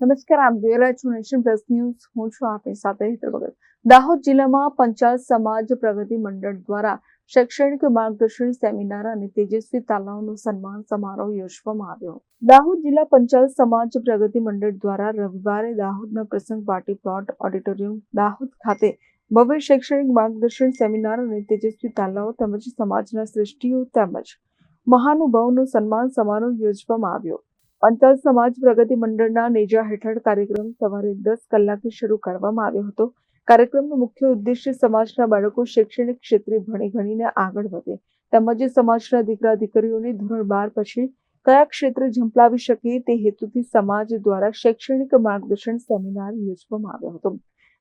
નમસ્કાર, આપ જોઈ રહ્યા છો નેશન પ્લસ ન્યૂઝ. હું છું આપની સાથે હેતર ભગત. દાહોદ જિલ્લામાં પંચાયત સમાજ પ્રગતિ મંડળ દ્વારા શૈક્ષણિક માર્ગદર્શન, સેમિનાર અને તેજસ્વી તાલાઓનો સન્માન સમારોહ યોજવામાં આવ્યો. દાહોદ જિલ્લા પંચાયત સમાજ પ્રગતિ મંડળ દ્વારા રવિવારે દાહોદના પ્રસંગ પાર્ટી પ્લોટ ઓડિટોરિયમ દાહોદ ખાતે ભવ્ય શૈક્ષણિક માર્ગદર્શન, સેમિનાર અને તેજસ્વી તાલાઓ તેમજ સમાજના શ્રેષ્ઠીઓ તેમજ મહાનુભાવોનો સન્માન સમારોહ યોજવામાં આવ્યો. પંચાયત સમાજ પ્રગતિ મંડળના નેજા હેઠળ કાર્યક્રમ સવારે દસ કલાકે શરૂ કરવામાં આવ્યો હતો. કાર્યક્રમનો મુખ્ય ઉદ્દેશ્ય સમાજના બાળકો શૈક્ષણિક ક્ષેત્રે ભણી ગણીને આગળ વધે તેમજ સમાજના દીકરા દીકરીઓને ધોરણ બાર પછી કયા ક્ષેત્રે ઝંપલાવી શકે તે હેતુથી સમાજ દ્વારા શૈક્ષણિક માર્ગદર્શન સેમિનાર યોજવામાં આવ્યો હતો.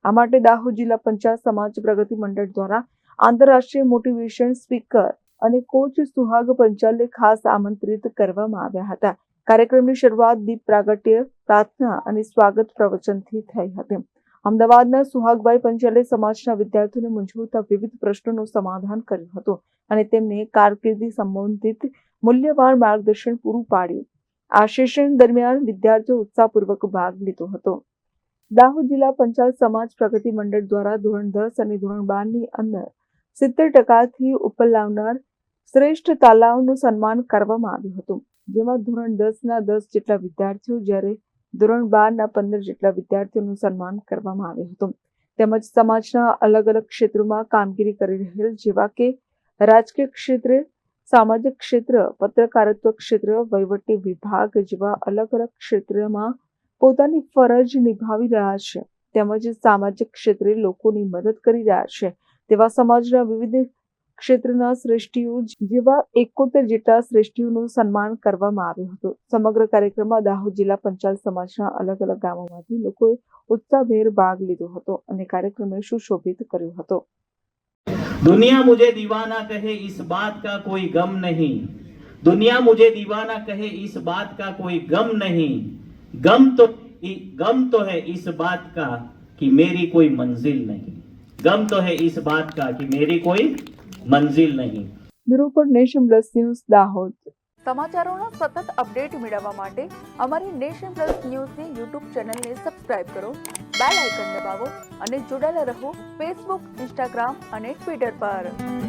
આ માટે દાહોદ જિલ્લા પંચાયત સમાજ પ્રગતિ મંડળ દ્વારા આંતરરાષ્ટ્રીય મોટિવેશન સ્પીકર અને કોચ સુહાગ પંચાલને ખાસ આમંત્રિત કરવામાં આવ્યા હતા. કાર્યક્રમની શરૂઆત દીપ પ્રાગટ્ય, પ્રાર્થના અને સ્વાગત પ્રવચનથી થઈ હતી. અમદાવાદના સુહાગભાઈ પંચાલે સમાજના વિદ્યાર્થીઓને મૂંઝવતા વિવિધ પ્રશ્નોનું સમાધાન કર્યું હતું અને તેમને કારકિર્દી સંબંધિત મૂલ્યવાન માર્ગદર્શન પૂરું પાડ્યું. આ સેશન દરમિયાન વિદ્યાર્થીઓ ઉત્સાહપૂર્વક ભાગ લીધો હતો. દાહોદ જિલ્લા પંચાયત સમાજ પ્રગતિ મંડળ દ્વારા ધોરણ દસ અને ધોરણ બારની અંદર સિત્તેર ટકાથી ઉપર લાવનાર શ્રેષ્ઠ તાલાઓનું સન્માન કરવામાં આવ્યું હતું. જેમાં ધોરણ દસના દસ જેટલા વિદ્યાર્થીઓ જ્યારે ધોરણ બારના પંદર જેટલા વિદ્યાર્થીઓનું સન્માન કરવામાં આવ્યું હતું. તેમજ સમાજના અલગ અલગ ક્ષેત્રોમાં કામગીરી કરી રહેલ જેવા કે રાજકીય ક્ષેત્રે, સામાજિક ક્ષેત્ર, પત્રકારત્વ ક્ષેત્ર, વહીવટી વિભાગ જેવા અલગ અલગ ક્ષેત્રમાં પોતાની ફરજ નિભાવી રહ્યા છે. તેમજ સામાજિક ક્ષેત્રે લોકોની મદદ કરી રહ્યા છે. તેવા સમાજના વિવિધ ક્ષેત્રના શ્રેષ્ઠીઓ જેવા એકોતેર જેટલા શ્રેષ્ઠીઓનું સન્માન કરવામાં આવ્યું હતું સમગ્ર કાર્યક્રમમાં દાહોદ જિલ્લા પંચાયત સમાજના અલગ અલગ ગામોમાંથી લોકોએ ઉત્સાહભેર ભાગ લીધો હતો અને કાર્યક્રમને સુશોભિત કર્યો હતો दुनिया मुझे दीवाना कहे इस बात का कोई गम नहीं दुनिया मुझे दीवाना कहे इस बात का कोई गम नहीं गम तो गम तो है इस बात का कि मेरी कोई मंजिल नहीं गम तो है इस बात का कि मेरी कोई મંઝિલ નહીં. Bureau nation plus news Dahod. સમાચારોના સતત અપડેટ મેળવવા માટે અમારી નેશન પ્લસ ન્યૂઝની યુટ્યુબ ચેનલને સબસ્ક્રાઇબ કરો બેલ આઇકન દબાવો અને જોડાયેલા રહો ફેસબુક ઇન્સ્ટાગ્રામ અને ટ્વિટર પર.